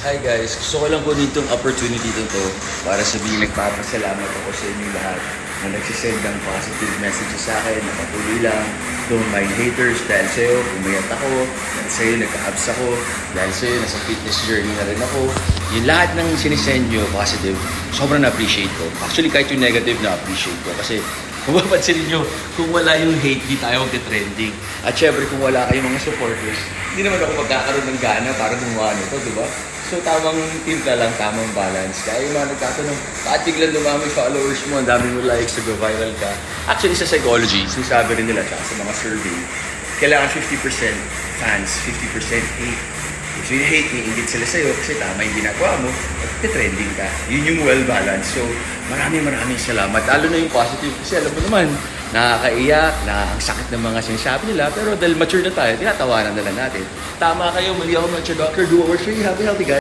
Hi guys, gusto ko lang kunin itong opportunity to to para sabihin nagpapasalamat ako sa inyo lahat na nagsisend ng positive messages sa akin, na patuloy lang, don't mind haters, dahil sa'yo, umayat ako, dahil sa'yo, nagka-abs ako, dahil sa'yo, nasa fitness journey na rin ako. Yung lahat ng sinisend nyo, positive, sobrang na-appreciate ko. Actually, kahit yung negative, na-appreciate ko. Kasi kung mapansinin nyo, kung wala yung hate, di tayo magte-trending. At syempre, kung wala kayong mga supporters, hindi naman ako magkakaroon ng gana para gumawa nito, di ba? So, tamang timpla lang, tamang balance. Kaya yung mga nagtatanong, bakit biglang dumami followers mo, ang dami mo likes, nag-viral ka. Actually, sa psychology, sinasabi rin nila, sa mga survey, kailangan 50% fans, 50% hate. If you hate me, ingit sila sa'yo kasi tama yung ginagawa mo, at trending ka. Yun yung well-balanced. So, maraming maraming salamat. Lalo na yung positive kasi alam mo naman, nakakaiyak, na ang sakit ng mga sinasabi nila, pero dahil mature na tayo, tinatawanan na lang natin. Tama kayo, mali ako mature doctor, do works for you, happy, healthy guys.